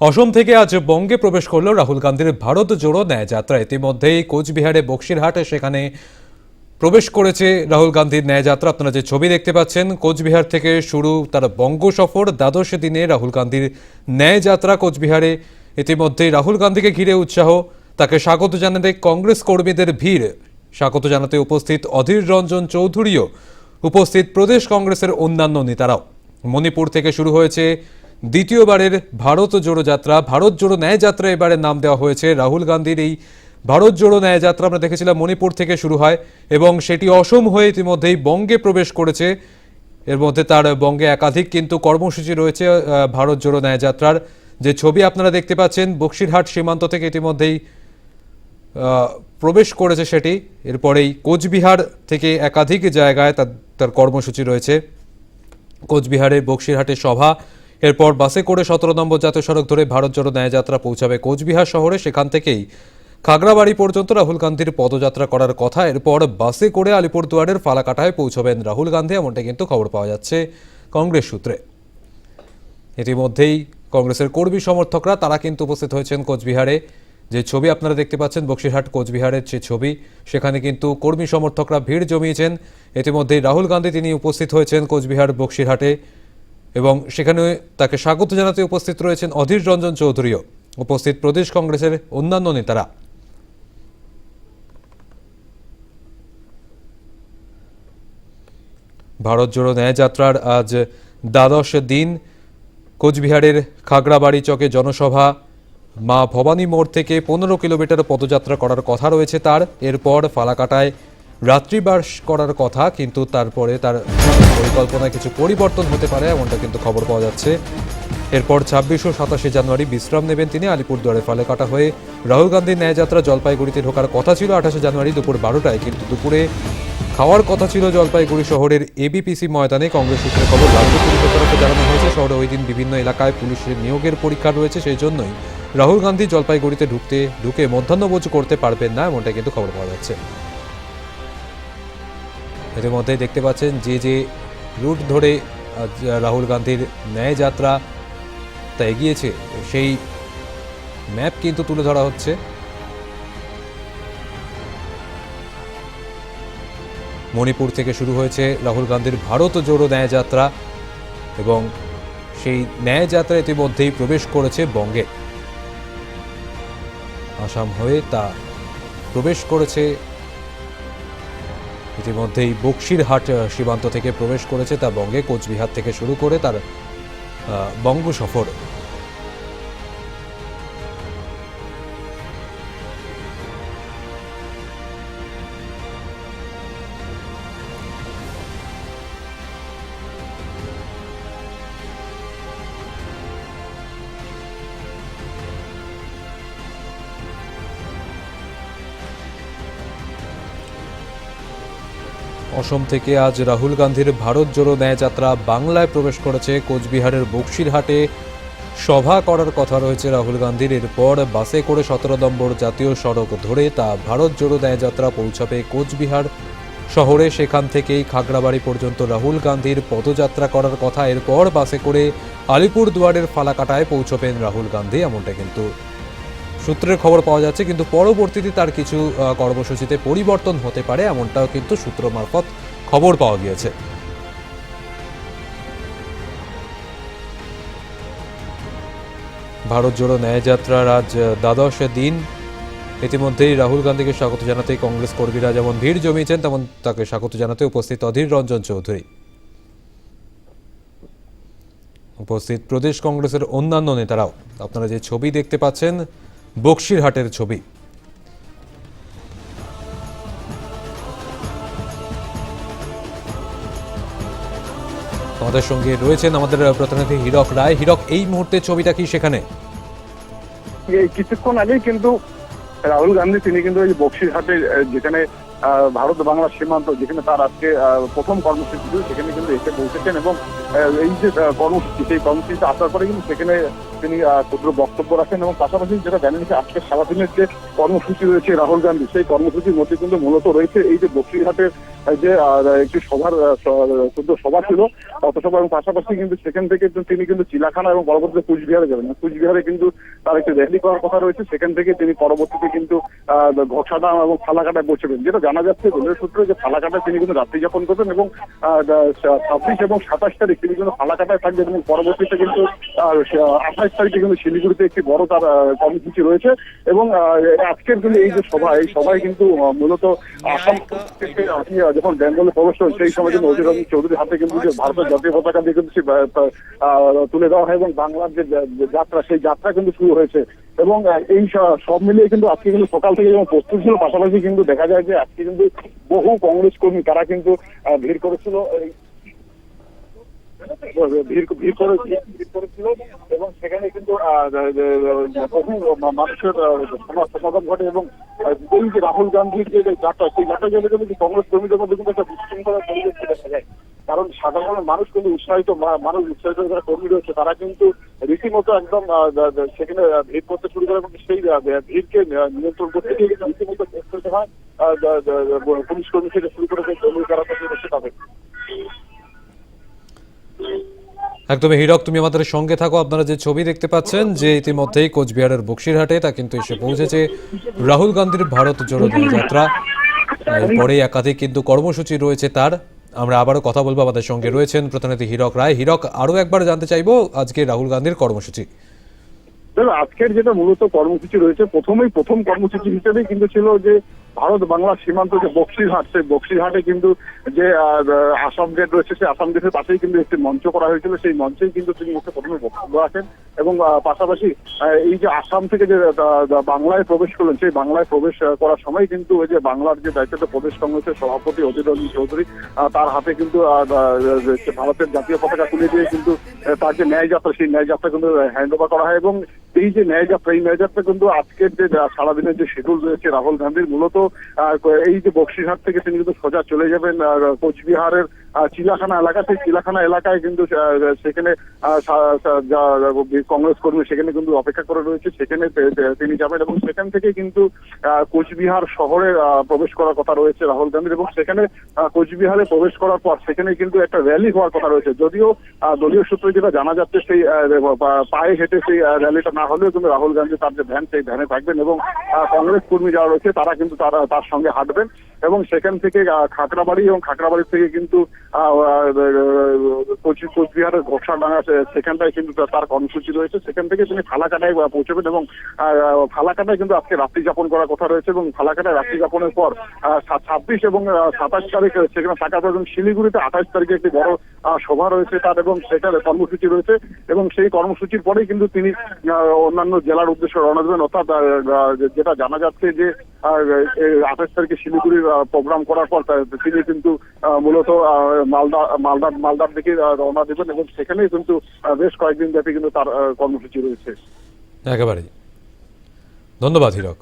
অসম থেকে আজ বঙ্গে প্রবেশ করল রাহুল গান্ধীর ভারত জোড়ো ন্যায় যাত্রা ইতিমধ্যেই কোচবিহারে বক্সিরহাটে সেখানে প্রবেশ করেছে রাহুল গান্ধীর ন্যায় যাত্রা আপনারা যে ছবি দেখতে পাচ্ছেন, কোচবিহার থেকে শুরু তার বঙ্গ সফর, দ্বাদশ দিনে রাহুল গান্ধীর ন্যায় যাত্রা কোচবিহারে। ইতিমধ্যেই রাহুল গান্ধীকে ঘিরে উৎসাহ। তাকে স্বাগত জানাতে কংগ্রেস কর্মীদের ভিড়। স্বাগত জানাতে উপস্থিত অধীর রঞ্জন চৌধুরীও উপস্থিত প্রদেশ কংগ্রেসের অন্যান্য নেতারাও। মণিপুর থেকে শুরু হয়েছে দ্বিতীয়বারের ভারত জোড়ো যাত্রা, ভারত জোড়ো ন্যায় যাত্রা এবারে নাম দেওয়া হয়েছে রাহুল গান্ধীর এই ভারত জোড়ো ন্যায় যাত্রা আমরা দেখেছিলাম মণিপুর থেকে শুরু হয় এবং সেটি অসম হয়ে ইতিমধ্যেই বঙ্গে প্রবেশ করেছে। এর মধ্যে তার বঙ্গে একাধিক কিন্তু কর্মসূচি রয়েছে ভারত জোড়ো ন্যায় যাত্রার। যে ছবি আপনারা দেখতে পাচ্ছেন, বক্সিরহাট সীমান্ত থেকে ইতিমধ্যেই প্রবেশ করেছে সেটি। এরপরেই কোচবিহার থেকে একাধিক জায়গায় তার তার কর্মসূচি রয়েছে। কোচবিহারের বক্সিরহাটে সভা এরপর বাসে করে সতেরো নম্বর জাতীয় সড়ক ধরে ভারত জোড়ো ন্যায়যাত্রা পৌঁছাবে কোচবিহার শহরে, সেখান থেকেই। খাগড়াবাড়ি পর্যন্ত রাহুল গান্ধীর পদযাত্রা করার কথা, এরপর বাসে করে আলিপুরদুয়ারের ফালাকাটায় পৌঁছবেন রাহুল গান্ধী, এমনটা কিন্তু খবর পাওয়া যাচ্ছে কংগ্রেস সূত্রে। ইতিমধ্যেই কংগ্রেসের কর্মী সমর্থকরা, তারা কিন্তু উপস্থিত হয়েছেন কোচবিহারে। যে ছবি আপনারা দেখতে পাচ্ছেন, বক্সিরহাট কোচবিহারের যে ছবি, সেখানে কিন্তু কর্মী সমর্থকরা ভিড় জমিয়েছেন। ইতিমধ্যেই রাহুল গান্ধী তিনি উপস্থিত হয়েছেন কোচবিহার বক্সিরহাটে। এবং সেখানে তাকে স্বাগত জানাতে উপস্থিত রয়েছেন অধীর রঞ্জন চৌধুরীও। উপস্থিত প্রদেশ কংগ্রেসের অন্যান্য নেতারা। ভারত জোড়ো ন্যায় যাত্রার আজ দ্বাদশ দিন। কোচবিহারের খাগড়াবাড়ি চকে জনসভা। মা ভবানী মোড় থেকে পনেরো কিলোমিটার পদযাত্রা করার কথা রয়েছে তার। এরপর ফালাকাটায় রাত্রিবাস করার কথা, কিন্তু তারপরে তার পরিকল্পনায় কিছু পরিবর্তন হতে পারে, এমনটা কিন্তু খবর পাওয়া যাচ্ছে। এরপর ছাব্বিশ ও সাতাশে জানুয়ারি বিশ্রাম নেবেন তিনি আলিপুরদুয়ারে ফালাকাটা হয়ে। রাহুল গান্ধীর ন্যায়যাত্রা জলপাইগুড়িতে ঢোকার কথা ছিল আঠাশে জানুয়ারি দুপুর বারোটায়, কিন্তু দুপুরে খাওয়ার কথা ছিল জলপাইগুড়ি শহরের এবিপিসি ময়দানে। কংগ্রেস সূত্রে খবর রাজ্য তরফে জানানো হয়েছে, শহরে ওই দিন বিভিন্ন এলাকায় পুলিশের নিয়োগের পরীক্ষা রয়েছে, সেই জন্যই রাহুল গান্ধী জলপাইগুড়িতে ঢুকতে, ঢুকে মধ্যাহ্নভোজ করতে পারবেন না, এমনটা কিন্তু খবর পাওয়া যাচ্ছে। এর মধ্যে দেখতে পাচ্ছেন যে যে রুট ধরে রাহুল গান্ধীর ন্যায় যাত্রা তা এগিয়েছে, সেই ম্যাপ কিন্তু তুলে ধরা হচ্ছে। মণিপুর থেকে শুরু হয়েছে রাহুল গান্ধীর ভারত জোড়ো ন্যায় যাত্রা এবং সেই ন্যায় যাত্রা ইতিমধ্যেই প্রবেশ করেছে বঙ্গে। আসাম হয়ে তা প্রবেশ করেছে ইতিমধ্যেই বক্সিরহাট সীমান্ত থেকে প্রবেশ করেছে তা বঙ্গে কোচবিহার থেকে শুরু করে তার বঙ্গ সফর অসম থেকে আজ রাহুল গান্ধীর ভারত জোড়ো ন্যায় যাত্রা বাংলায় প্রবেশ করেছে কোচবিহারের বক্সিরহাটে। সভা করার কথা রয়েছে রাহুল গান্ধীর। এরপর বাসে করে সতেরো নম্বর জাতীয় সড়ক ধরে তা ভারত জোড়ো ন্যায় যাত্রা পৌঁছাবে কোচবিহার শহরে। সেখান থেকেই খাগড়াবাড়ি পর্যন্ত রাহুল গান্ধীর পদযাত্রা করার কথা। এরপর বাসে করে আলিপুর দুয়ারের ফালাকাটায় পৌঁছবেন রাহুল গান্ধী। এমনটা কিন্তু। সূত্রের খবর পাওয়া যাচ্ছে, কিন্তু পরবর্তীতে তার কিছু কর্মসূচিতে পরিবর্তন হতে পারে, এমনটাও কিন্তু সূত্র মারফত খবর পাওয়া গিয়েছে। ভারত জোড়ো ন্যায়যাত্রার আজ দ্বাদশ দিন। ইতিমধ্যেই রাহুল গান্ধীকে স্বাগত জানাতে কংগ্রেস কর্মীরা যেমন ভিড় জমিয়েছেন, তেমন তাকে স্বাগত জানাতে উপস্থিত অধীর রঞ্জন চৌধুরী। উপস্থিত প্রদেশ কংগ্রেসের অন্যান্য নেতারাও। আপনারা যে ছবি দেখতে পাচ্ছেন বক্সিরহাটের ছবি। আমাদের সঙ্গে রয়েছেন আমাদের প্রতিনিধি হীরক রায়। হীরক এই মুহূর্তে ছবিটা কি সেখানে? কিছুক্ষণ আগেই কিন্তু রাহুল গান্ধী তিনি কিন্তু এই বক্সিরহাটে আহ, যেখানে ভারত বাংলা সীমান্ত যেখানে তার আজকে প্রথম কর্মসূচি ছিল সেখানে কিন্তু এসে পৌঁছেছেন এবং এই যে কর্মসূচি সেই কর্মসূচিতে আসার পরে কিন্তু সেখানে তিনি ক্ষুদ্র বক্তব্য রাখেন এবং পাশাপাশি যেটা জানেন যে আজকে সারাদিনের যে কর্মসূচি রয়েছে রাহুল গান্ধী সেই কর্মসূচির মধ্যে কিন্তু মূলত রয়েছে এই যে বক্সিরহাটের আহ, যে একটি সভার ক্ষুদ্র সভা ছিল পথসভা এবং পাশাপাশি কিন্তু সেখান থেকে তিনি কিন্তু চিলাখানা এবং পরবর্তীতে কুচবিহারে যাবেন। কুচবিহারে কিন্তু তার একটি র্যালি করার কথা রয়েছে সেখান থেকে তিনি পরবর্তীতে কিন্তু ঘোষাডা এবং ফালাকাটায় পৌঁছবেন। যেটা জানা যাচ্ছে রেলের সূত্রে যে ফালাকাটায় তিনি কিন্তু রাত্রি যাপন করবেন এবং ছাব্বিশ এবং সাতাশ তারিখ তিনি কিন্তু ফালাকাটায় থাকবেন এবং পরবর্তীতে কিন্তু আঠাশ তারিখে কিন্তু শিলিগুড়িতে একটি বড় তার কর্মসূচি রয়েছে এবং আজকের কিন্তু এই যে সভা, এই সভায় কিন্তু মূলত আসাম থেকে যখন বেঙ্গলে প্রবেশ করেন, সেই সময় কিন্তু অধীর রঞ্জন চৌধুরীর হাতে কিন্তু যে ভারতের জাতীয় পতাকা দিয়ে কিন্তু তুলে দেওয়া হয় এবং বাংলার যে যাত্রা, সেই যাত্রা কিন্তু শুরু হয়েছে। এবং এই সব মিলিয়ে কিন্তু আজকে কিন্তু সকাল থেকে যেমন প্রস্তুত ছিল, পাশাপাশি কিন্তু দেখা যায় যে আজকে কিন্তু বহু কংগ্রেস কর্মী, তারা কিন্তু ভিড় করেছিল। এই ভিড় ভিড় করে এবং সেখানে কিন্তু মানুষের সমাগম ঘটে এবং রাহুল গান্ধীর যে যাত্রা, সেই যাত্রা গেলে কিন্তু কংগ্রেস কর্মীদের মধ্যে কিন্তু একটা বিশৃঙ্খলার পরিবেশ দেখা যায়। কারণ সাধারণ মানুষ কিন্তু উৎসাহিত মানুষ উৎসাহিত যারা কর্মী রয়েছে, তারা কিন্তু রীতিমতো একদম সেখানে ভিড় করতে শুরু করে এবং সেই ভিড়কে নিয়ন্ত্রণ করতে গিয়ে কিন্তু রীতিমতো হয় পুলিশ কর্মী থেকে শুরু করে কর্মী থাকে তাদের। একদমই হীরক, তুমি আমাদের সঙ্গে থাকো। আপনারা যে ছবি দেখতে পাচ্ছেন, যে ইতিমধ্যেই কোচবিহারের বক্সিরহাটে, তা কিন্তু এসে পৌঁছেছে রাহুল গান্ধীর ভারত জোড়ো যাত্রা। এরপরেই একাধিক কিন্তু কর্মসূচি রয়েছে তার। আমরা আবারও কথা বলব আমাদের সঙ্গে রয়েছেন প্রতিনিধি হীরক রায়। হীরক, আরও একবার জানতে চাইব আজকে রাহুল গান্ধীর কর্মসূচি। আজকের যেটা মূলত কর্মসূচি রয়েছে, প্রথমেই প্রথম কর্মসূচি হিসেবেই কিন্তু ছিল যে ভারত বাংলা সীমান্ত যে বক্সিরহাট, সেই বক্সিরহাটে কিন্তু যে আসাম গেট রয়েছে, সেই আসাম গেটের পাশেই কিন্তু একটি মঞ্চ করা হয়েছিল। সেই মঞ্চেই কিন্তু তিনি এসে প্রথমে বক্তব্য রাখেন এবং পাশাপাশি এই যে আসাম থেকে যে বাংলায় প্রবেশ করলেন, সেই বাংলায় প্রবেশ করার সময় কিন্তু ওই যে বাংলার যে দায়িত্ব প্রদেশ কংগ্রেসের সভাপতি অধীর রঞ্জন চৌধুরী তার হাতে কিন্তু ভারতের জাতীয় পতাকা তুলে দিয়ে কিন্তু তার যে ন্যায় যাত্রা সেই ন্যায় যাত্রা কিন্তু হ্যান্ড ওভার করা হয় এবং এই যে ন্যায় যাত্রা, এই ন্যায় যাত্রা কিন্তু আজকের যে সারাদিনের যে শিডিউল রয়েছে রাহুল গান্ধীর, মূলত এই যে বক্সিরহাট থেকে তিনি কিন্তু সোজা চলে যাবেন কোচবিহারের চিলাখানা এলাকা সেই চিলাখানা এলাকায় কিন্তু সেখানে কংগ্রেস কর্মী সেখানে কিন্তু অপেক্ষা করে রয়েছে। সেখানে তিনি যাবেন এবং সেখান থেকে কিন্তু কোচবিহার শহরে প্রবেশ করার কথা রয়েছে রাহুল গান্ধীর এবং সেখানে কোচবিহারে প্রবেশ করার পর সেখানে কিন্তু একটা র্যালি হওয়ার কথা রয়েছে। যদিও দলীয় সূত্রে যেটা জানা যাচ্ছে, সেই পায়ে হেঁটে সেই র্যালিটা না হলেও কিন্তু রাহুল গান্ধী তার যে ভ্যান, সেই ভ্যানে থাকবেন এবং কংগ্রেস কর্মী যারা রয়েছে, তারা কিন্তু তারা, তার সঙ্গে হাঁটবেন। এবং সেখান থেকে খাকড়াবাড়ি এবং খাকড়াবাড়ি থেকে কিন্তু কোচবিহারের ঘোষাডাঙ্গা সে- সেখানটায় কিন্তু তার- কর্মসূচি রয়েছে। সেখান থেকে তিনি ফালাকাটায় পৌঁছবেন এবং ফালাকাটায় কিন্তু আজকে রাত্রি যাপন করার কথা রয়েছে এবং ফালাকাটায় রাত্রি যাপনের পর ছাব্বিশ এবং সাতাশ তারিখ সেখানে থাকা এবং শিলিগুড়িতে আঠাশ তারিখে একটি বড় সভা রয়েছে তার এবং সেখানে কর্মসূচি রয়েছে এবং সেই কর্মসূচির পরেই কিন্তু তিনি অন্যান্য জেলার উদ্দেশ্যে রওনা দেবেন। অর্থাৎ যেটা জানা যাচ্ছে যে আঠাশ তারিখে শিলিগুড়ির প্রোগ্রাম করার পর তিনি কিন্তু মূলত মালদা মালদা, মালদার দিকে রওনা দেবেন এবং সেখানেই কিন্তু বেশ কয়েকদিন ব্যাপী কিন্তু তার কর্মসূচি রয়েছে। একেবারে ধন্যবাদ, হীরক।